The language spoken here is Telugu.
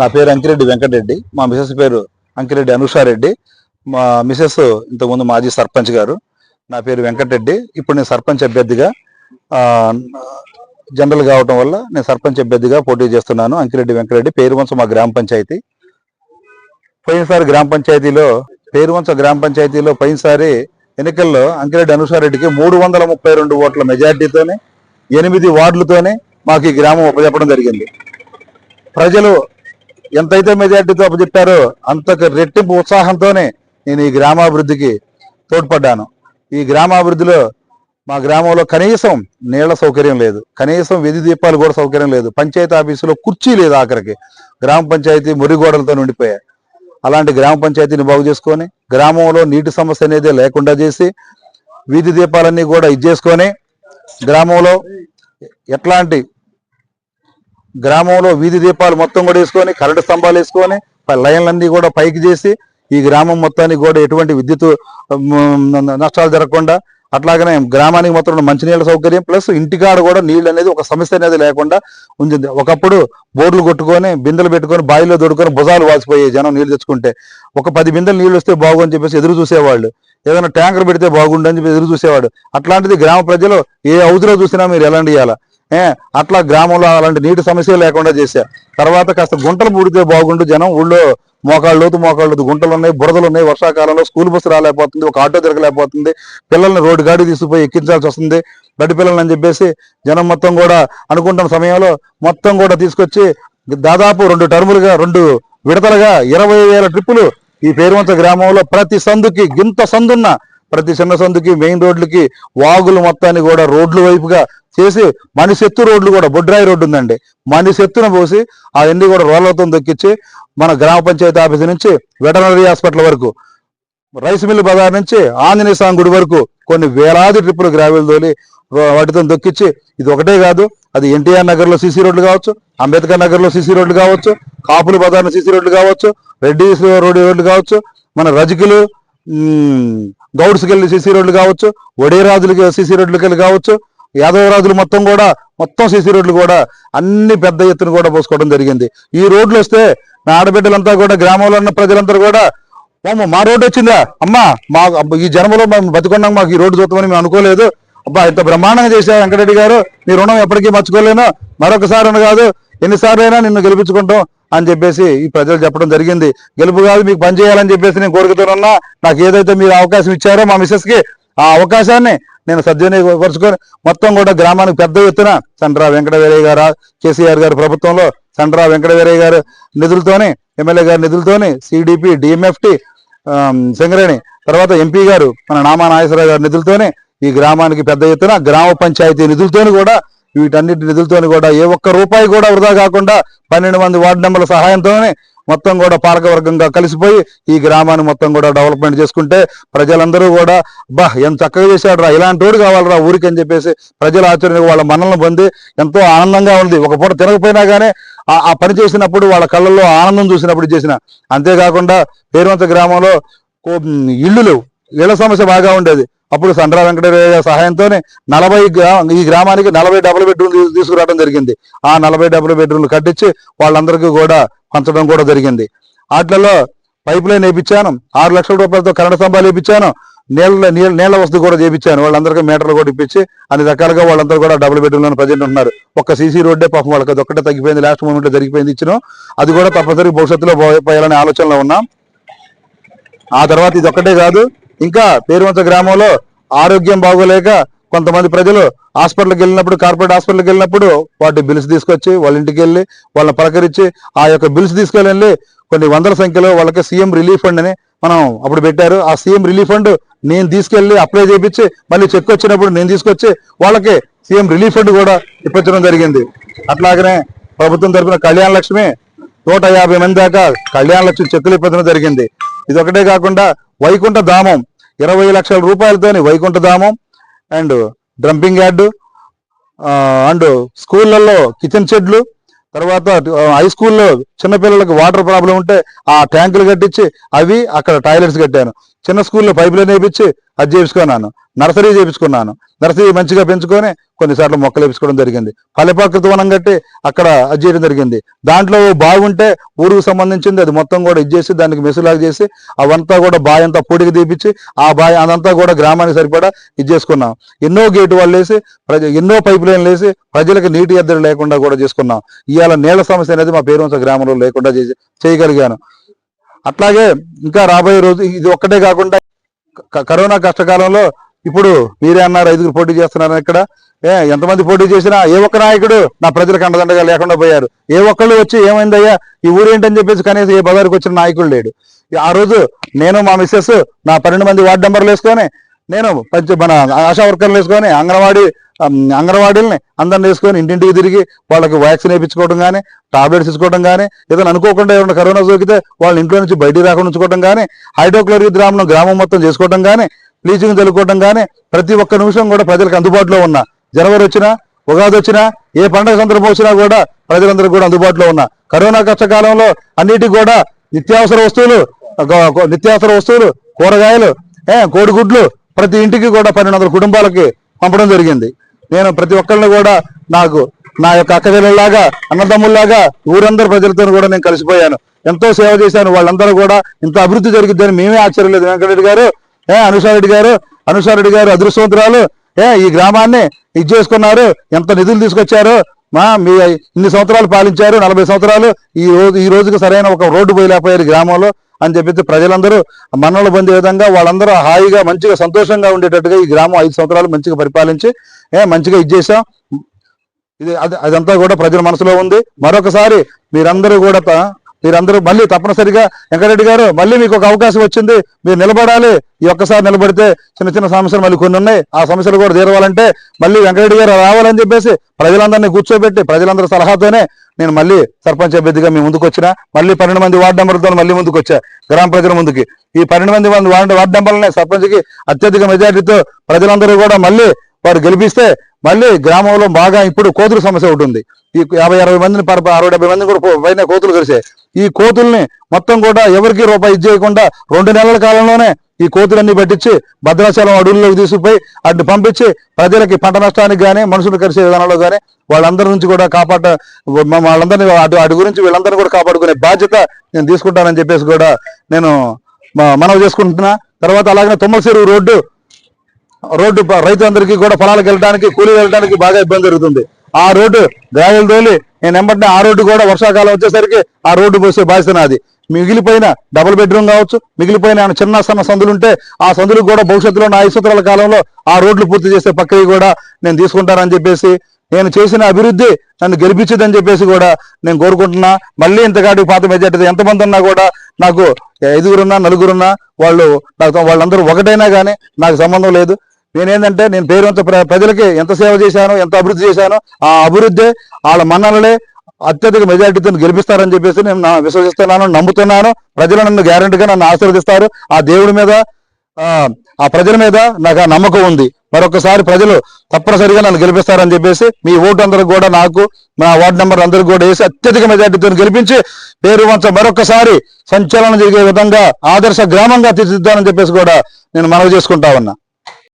నా పేరు అంకిరెడ్డి వెంకటరెడ్డి. మా మిసెస్ పేరు అంకిరెడ్డి అనుషారెడ్డి. మా మిసెస్ ఇంతకుముందు మాజీ సర్పంచ్ గారు. నా పేరు వెంకటరెడ్డి. ఇప్పుడు నేను సర్పంచ్ అభ్యర్థిగా జనరల్ కావటం వల్ల నేను సర్పంచ్ అభ్యర్థిగా పోటీ చేస్తున్నాను. అంకిరెడ్డి వెంకటరెడ్డి పేరువంచ మా గ్రామ పంచాయతీ. పోయినసారి గ్రామ పంచాయతీలో పేరువంచ గ్రామ పంచాయతీలో పోయినసారి ఎన్నికల్లో అంకిరెడ్డి అనుషారెడ్డికి మూడు వందల ముప్పై రెండు ఓట్ల మెజార్టీతోనే ఎనిమిది వార్డులతోనే మాకు ఈ గ్రామం ఉపజెప్పడం జరిగింది. ప్రజలు ఎంతైతే మెజార్టీతో అప్పచెప్పారో అంతకు రెట్టింపు ఉత్సాహంతోనే నేను ఈ గ్రామాభివృద్ధికి తోడ్పడ్డాను. ఈ గ్రామాభివృద్ధిలో మా గ్రామంలో కనీసం నీళ్ళ సౌకర్యం లేదు. కనీసం విధి దీపాలు కూడా సౌకర్యం లేదు. పంచాయతీ ఆఫీసులో కుర్చీ లేదు ఆఖరికి. గ్రామ పంచాయతీ మురిగోడలతో నిండిపోయాయి. అలాంటి గ్రామ పంచాయతీని బాగు చేసుకొని గ్రామంలో నీటి సమస్య అనేది లేకుండా చేసి వీధి దీపాలన్నీ కూడా ఇచ్చేసుకొని గ్రామంలో ఎట్లాంటి గ్రామంలో వీధి దీపాలు మొత్తం కూడా వేసుకొని కరెంటు స్తంభాలు వేసుకొని లైన్లన్నీ కూడా పైకి చేసి ఈ గ్రామం మొత్తానికి కూడా ఎటువంటి విద్యుత్ నష్టాలు జరగకుండా అట్లాగనే గ్రామానికి మొత్తం మంచినీళ్ళ సౌకర్యం ప్లస్ ఇంటికాడ కూడా నీళ్ళు అనేది ఒక సమస్య అనేది లేకుండా ఉంచింది ఒకప్పుడు బోర్లు కొట్టుకొని బిందెలు పెట్టుకొని బావిలో దొడుకొని భుజాలు వాసిపోయాయి జనం నీళ్ళు తెచ్చుకుంటే ఒక పది బిందెలు నీళ్ళు వస్తే బాగుందని చెప్పేసి ఎదురు చూసేవాళ్ళు. ఏదైనా ట్యాంకర్ పెడితే బాగుండు అని చెప్పి ఎదురు చూసేవాడు. అట్లాంటిది గ్రామ ప్రజలు ఏ అవధిలో చూసినా మీరు ఎలాంటి ఇవ్వాలా అట్లా గ్రామంలో అలాంటి నీటి సమస్య లేకుండా చేశా. తర్వాత కాస్త గుంటలు పూడితే బాగుండు జనం. ఊళ్ళో మోకాళ్ళు లోతు మోకాళ్ళు లోతు గుంటలు ఉన్నాయి బురదలు ఉన్నాయి. వర్షాకాలంలో స్కూల్ బస్సు రాలేకపోతుంది ఒక ఆటో తిరగలేకపోతుంది. పిల్లల్ని రోడ్డు గాడి తీసుకుపోయి ఎక్కించాల్సి వస్తుంది. బడి పిల్లల్ని అని చెప్పేసి జనం మొత్తం కూడా అనుకుంటున్న సమయంలో మొత్తం కూడా తీసుకొచ్చి దాదాపు రెండు టర్ములుగా రెండు విడతలుగా ఇరవై వేల ట్రిప్పులు ఈ పేరువంత గ్రామంలో ప్రతి సందుకి గింత సందున్న ప్రతి చిన్న సందుకి మెయిన్ రోడ్లకి వాగులు మొత్తాన్ని కూడా రోడ్లు వైపుగా చేసి మనిషెత్తు రోడ్లు కూడా బొడ్రాయి రోడ్డు ఉందండి. మనిషెత్తున పోసి అవన్నీ కూడా రోడ్లతో దొక్కించి మన గ్రామ పంచాయతీ ఆఫీస్ నుంచి వెటనరీ హాస్పిటల్ వరకు రైస్ మిల్ బజార్ నుంచి ఆంజనేయ స్వామి గుడి వరకు కొన్ని వేలాది ట్రిప్పులు గ్రావెల్ తోలి వాటితో దొక్కించి ఇది ఒకటే కాదు అది ఎన్టీఆర్ నగర్లో సీసీ రోడ్లు కావచ్చు అంబేద్కర్ నగర్లో సీసీ రోడ్లు కావచ్చు కాపుల బజార్ సీసీ రోడ్లు కావచ్చు రెడ్డి రోడ్డు రోడ్లు కావచ్చు మన రజకులు గౌడ్స్కి వెళ్ళి సీసీ రోడ్లు కావచ్చు ఒడేరాజులకి సీసీ రోడ్లకి వెళ్ళి కావచ్చు యాదవరాజులు మొత్తం కూడా మొత్తం సీసీ రోడ్లు కూడా అన్ని పెద్ద ఎత్తున కూడా పోసుకోవడం జరిగింది. ఈ రోడ్లు వస్తే నా ఆడబిడ్డలంతా కూడా గ్రామంలో ఉన్న ప్రజలందరూ కూడా "ఓమ్మ, మా రోడ్డు వచ్చిందా? అమ్మా మా ఈ జన్మలో మేము బతుకున్నాం మాకు ఈ రోడ్డు చూద్దామని మేము అనుకోలేదు. అబ్బా ఇంత బ్రహ్మాండంగా చేశారు వెంకటరెడ్డి గారు మీ రుణం ఎప్పటికీ మర్చిపోలేను మరొకసారి అని కాదు ఎన్నిసార్లు అయినా నిన్ను గెలిపించుకుంటాం. అని చెప్పేసి ఈ ప్రజలు చెప్పడం జరిగింది. గెలుపు కాదు మీకు పని చేయాలని చెప్పేసి నేను కోరుకుతున్నా నాకు ఏదైతే మీరు అవకాశం ఇచ్చారో మా మిస్సెస్కి ఆ అవకాశాన్ని నేను సద్వినియోగపరుచుకొని మొత్తం కూడా గ్రామానికి పెద్ద ఎత్తున సండ్రా వెంకటవీరయ్య గారు కేసీఆర్ గారి ప్రభుత్వంలో సండ్రా వెంకటవీరయ్య గారు నిధులతోని ఎమ్మెల్యే గారి నిధులతోని సిడిపి డిఎంఎఫ్టి సింగరేణి తర్వాత ఎంపీ గారు మన నామా నాగేశ్వరరావు గారి నిధులతోనే ఈ గ్రామానికి పెద్ద ఎత్తున గ్రామ పంచాయతీ నిధులతోని కూడా వీటన్నిటి నిధులతోని కూడా ఏ ఒక్క రూపాయి కూడా వృధా కాకుండా పన్నెండు మంది వార్డు మెంబర్ల సహాయంతోనే మొత్తం కూడా పాలకవర్గంగా కలిసిపోయి ఈ గ్రామాన్ని మొత్తం కూడా డెవలప్మెంట్ చేసుకుంటే ప్రజలందరూ కూడా బా ఎంత చక్కగా చేశాడు రా ఇలాంటి వాడు కావాలరా ఊరికి అని చెప్పేసి ప్రజల ఆచరణ వాళ్ళ మనల్ని పొంది ఎంతో ఆనందంగా ఉంది. ఒక పూట తినకపోయినా కానీ ఆ పని చేసినప్పుడు వాళ్ళ కళ్ళల్లో ఆనందం చూసినప్పుడు చేసిన. అంతేకాకుండా పేరువంత గ్రామంలో ఇళ్ళు లేవు. ఇళ్ళ సమస్య బాగా ఉండేది. అప్పుడు సండ్రా వెంకటరయ్య సహాయంతోనే నలభై ఈ గ్రామానికి నలభై డబుల్ బెడ్రూమ్ తీసుకురావడం జరిగింది. ఆ నలభై డబుల్ బెడ్రూమ్లు కట్టించి వాళ్ళందరికీ కూడా పంచడం కూడా జరిగింది. వాటిలలో పైప్ లైన్ వేయించాను. ఆరు లక్షల రూపాయలతో కరెంటు స్తంభాలు వేయించాను. నీళ్ళ నీళ్ళ నీళ్ళ వసతి కూడా చేయించాను. వాళ్ళందరికీ మీటర్లు కూడా ఇప్పించి అన్ని రకాలుగా వాళ్ళందరూ కూడా డబుల్ బెడ్రూమ్లో ప్రజెంట్ ఉన్నారు ఒక్క సీసీ రోడ్డే పాపం వాళ్ళకి అది ఒక్కటే తగ్గిపోయింది. లాస్ట్ మూమెంట్లో జరిగిపోయింది ఇచ్చినాం. అది కూడా తప్పనిసరి భవిష్యత్తులో పోయాలనే ఆలోచనలో ఉన్నాం. ఆ తర్వాత ఇది ఒక్కటే కాదు. ఇంకా పేరువంత గ్రామంలో ఆరోగ్యం బాగోలేక కొంతమంది ప్రజలు హాస్పిటల్కి వెళ్ళినప్పుడు కార్పొరేట్ హాస్పిటల్కి వెళ్ళినప్పుడు వాటి బిల్స్ తీసుకొచ్చి వాళ్ళ ఇంటికి వెళ్ళి వాళ్ళని పలకరించి ఆ యొక్క బిల్స్ తీసుకెళ్ళి కొన్ని వందల సంఖ్యలో వాళ్ళకి సీఎం రిలీఫ్ ఫండ్ అని మనం అప్పుడు పెట్టారు. ఆ సీఎం రిలీఫ్ ఫండ్ నేను తీసుకెళ్ళి అప్లై చేయించి మళ్ళీ చెక్ వచ్చినప్పుడు నేను తీసుకొచ్చి వాళ్ళకి సీఎం రిలీఫ్ ఫండ్ కూడా ఇప్పించడం జరిగింది. అట్లాగనే ప్రభుత్వం తరఫున కళ్యాణ లక్ష్మి నూట యాభై మంది దాకా కళ్యాణ లక్ష్మి చెక్కులు ఇప్పించడం జరిగింది. ఇది ఒకటే కాకుండా వైకుంఠ ధామం. ఇరవై లక్షల రూపాయలతోని Vaikuntha Dhamam and dumping yard and స్కూళ్ళల్లో కిచెన్ షెడ్లు. తర్వాత హై స్కూల్లో చిన్నపిల్లలకు వాటర్ ప్రాబ్లం ఉంటే ఆ ట్యాంకులు కట్టించి అవి అక్కడ టాయిలెట్స్ కట్టాను. చిన్న స్కూల్లో పైపులు లైన్ వేయించి అది చేపించుకున్నాను నర్సరీ చేపించుకున్నాను నర్సరీ మంచిగా పెంచుకొని కొన్నిసార్లు మొక్కలు వేపించుకోవడం జరిగింది. ఫలప్రకృతి వనం కట్టి అక్కడ అది చేయడం జరిగింది. దాంట్లో బాగుంటే ఊరుకు సంబంధించింది అది మొత్తం కూడా ఇది చేసి దానికి మెసులాగా చేసి అవంతా కూడా బావి అంతా పొడికి తీపిచ్చి ఆ బావి అదంతా కూడా గ్రామానికి సరిపడా ఇది చేసుకున్నాం. ఎన్నో గేటు వాళ్ళు వేసి ప్రజ ఎన్నో పైపు లైన్లు వేసి ప్రజలకు నీటి ఎద్దడి లేకుండా కూడా చేసుకున్నాం. ఇవాళ నీళ్ళ సమస్య అనేది మా పేరువంశ గ్రామంలో లేకుండా చేసి చేయగలిగాను. అట్లాగే ఇంకా రాబోయే రోజు ఇది ఒక్కటే కాకుండా కరోనా కష్టకాలంలో ఇప్పుడు మీరే అన్నారు ఐదుగురు పోటీ చేస్తున్నారు ఇక్కడ. ఏ ఎంతమంది పోటీ చేసినా ఏ ఒక్క నాయకుడు నా ప్రజలకు అండదండగా లేకుండా పోయారు. ఏ ఒక్కళ్ళు వచ్చి ఏమైందయ్యా? ఈ ఊరేంటని చెప్పేసి కనీసం ఏ బజారుకు వచ్చిన నాయకుడు లేడు. ఆ రోజు నేను మా మిస్సెస్ నా పన్నెండు మంది వార్డు నెంబర్లు వేసుకొని నేను పంచ మన ఆశా వర్కర్లు వేసుకొని అంగన్వాడీ అంగన్వాడీలని అందరిని వేసుకొని ఇంటింటికి తిరిగి వాళ్ళకి వ్యాక్సిన్ వేయించుకోవడం కానీ టాబ్లెట్స్ ఇచ్చుకోవడం కానీ ఏదైనా అనుకోకుండా ఏమైనా కరోనా సోకితే వాళ్ళ ఇంట్లో నుంచి బయటికి రాకుండా ఉంచుకోవడం కానీ హైడ్రోక్లోరిక్ ద్రావణం గ్రామం మొత్తం చేసుకోవడం కానీ బ్లీచింగ్ చల్లుకోవడం కానీ ప్రతి ఒక్క నిమిషం కూడా ప్రజలకు అందుబాటులో ఉన్న. జనవరి వచ్చినా ఉగాది వచ్చినా ఏ పండగ సందర్భం వచ్చినా కూడా ప్రజలందరూ కూడా అందుబాటులో ఉన్న. కరోనా కష్టకాలంలో అన్నిటికీ కూడా నిత్యావసర వస్తువులు నిత్యావసర వస్తువులు కూరగాయలు కోడిగుడ్లు ప్రతి ఇంటికి కూడా పన్నెండు వందల కుటుంబాలకి పంపడం జరిగింది. నేను ప్రతి ఒక్కరిని కూడా నాకు నా యొక్క అక్కచెల్లెల్లాగా అన్నదమ్ముల్లాగా ఊరందరి ప్రజలతో కూడా నేను కలిసిపోయాను. ఎంతో సేవ చేశాను. వాళ్ళందరూ కూడా ఇంత అభివృద్ధి జరిగిద్దని మేమే ఆశ్చర్యలేదు. వెంకటరెడ్డి గారు ఏ అనుషారెడ్డి గారు అనుషారెడ్డి గారు అదృష్టవంతురాలు ఏ ఈ గ్రామాన్ని ఇది చేసుకున్నారు. ఎంత నిధులు తీసుకొచ్చారు మా మీ ఇన్ని సంవత్సరాలు పాలించారు. నలభై సంవత్సరాలు ఈ రోజు ఈ రోజుకి సరైన ఒక రోడ్డు పోయలేకపోయారు గ్రామంలో. అని చెప్పి ప్రజలందరూ మన్నలు పొందే విధంగా వాళ్ళందరూ హాయిగా మంచిగా సంతోషంగా ఉండేటట్టుగా ఈ గ్రామం ఐదు సంవత్సరాలు మంచిగా పరిపాలించి మంచిగా ఇది చేశాం. ఇది అది అదంతా కూడా ప్రజల మనసులో ఉంది. మరొకసారి మీరందరూ కూడా మీరందరూ మళ్ళీ తప్పనిసరిగా వెంకటరెడ్డి గారు మళ్ళీ మీకు ఒక అవకాశం వచ్చింది. మీరు నిలబడాలి. ఈ ఒక్కసారి నిలబడితే చిన్న చిన్న సమస్యలు మళ్ళీ కొన్ని ఉన్నాయి. ఆ సమస్యలు కూడా తీరవాలంటే మళ్ళీ వెంకటరెడ్డి గారు రావాలని చెప్పేసి ప్రజలందరినీ కూర్చోబెట్టి ప్రజలందరి సలహాతోనే నేను మళ్ళీ సర్పంచ్ అభ్యర్థిగా మీ ముందుకు వచ్చిన మళ్ళీ పన్నెండు మంది వార్డు నెంబర్తో మళ్ళీ ముందుకు వచ్చా గ్రామ ప్రజల ముందుకి. ఈ పన్నెండు మంది వార్డు వార్డు నెంబర్లనే సర్పంచ్కి అత్యధిక మెజార్టీతో ప్రజలందరూ కూడా మళ్ళీ వారు గెలిపిస్తే మళ్ళీ గ్రామంలో బాగా ఇప్పుడు కోతుల సమస్య ఒకటి ఉంది. ఈ యాభై అరవై మందిని పర అరవై డెబ్బై మందిని కూడా పైన కోతులు కలిసాయి ఈ కోతుల్ని మొత్తం కూడా ఎవరికి రూపాయి ఇచ్చేయకుండా రెండు నెలల కాలంలోనే ఈ కోతులన్నీ పట్టించి భద్రాచలం అడవుల్లోకి తీసుకుపోయి అటు పంపించి ప్రజలకి పంట నష్టానికి కానీ మనుషులు కలిసే విధానంలో కానీ వాళ్ళందరి నుంచి కూడా కాపాడ వాళ్ళందరినీ అటు అటు గురించి వీళ్ళందరినీ కూడా కాపాడుకునే బాధ్యత నేను తీసుకుంటానని చెప్పేసి కూడా నేను మనవి చేసుకుంటున్నా. తర్వాత అలాగే తుమ్మలచెరువు రోడ్డు రోడ్డు రైతులందరికీ కూడా పొలాలకు వెళ్ళడానికి కూలీ వెళ్ళడానికి బాగా ఇబ్బంది జరుగుతుంది. ఆ రోడ్డు గాయలు తోలి నేను ఎంబడిన ఆ రోడ్డు కూడా వర్షాకాలం వచ్చేసరికి ఆ రోడ్డు పోసే బాధ్యత నాది. మిగిలిపోయిన డబుల్ బెడ్రూమ్ కావచ్చు మిగిలిపోయిన చిన్న సన్న సందులు ఉంటే ఆ సందులు కూడా భవిష్యత్తులో నా ఐదు కాలంలో ఆ రోడ్లు పూర్తి చేసే ప్రక్రియ కూడా నేను తీసుకుంటానని చెప్పేసి నేను చేసిన అభివృద్ధి నన్ను గెలిపించదని చెప్పేసి కూడా నేను కోరుకుంటున్నా. మళ్ళీ ఇంతకాడికి పాత మెజార్టీ ఎంతమంది ఉన్నా కూడా నాకు ఐదుగురున్నా నలుగురున్నా వాళ్ళు నాకు వాళ్ళందరూ ఒకటైనా కానీ నాకు సంబంధం లేదు. నేనేంటంటే నేను పేరుంత ప్ర- ప్రజలకి ఎంత సేవ చేశాను ఎంత అభివృద్ధి చేశానో ఆ అభివృద్ధి వాళ్ళ మన్నలనే అత్యధిక మెజార్టీతో గెలిపిస్తారని చెప్పేసి నేను నా- విశ్వసిస్తున్నాను నమ్ముతున్నాను. ప్రజలు నన్ను గ్యారంటీగా నన్ను ఆశీర్వదిస్తారు. ఆ దేవుడి మీద ఆ ఆ ప్రజల మీద నాకు ఆ నమ్మకం ఉంది. మరొకసారి ప్రజలు తప్పనిసరిగా నన్ను గెలిపిస్తారని చెప్పేసి మీ ఓటు అందరికి కూడా నాకు నా వార్డు నెంబర్ అందరికి కూడా వేసి అత్యధిక మెజార్టీతో గెలిపించి పేరు వంచ మరొకసారి సంచలనం జరిగే విధంగా ఆదర్శ గ్రామంగా తీర్చిదిద్దానని చెప్పేసి కూడా నేను మనవి చేసుకుంటా ఉన్నా.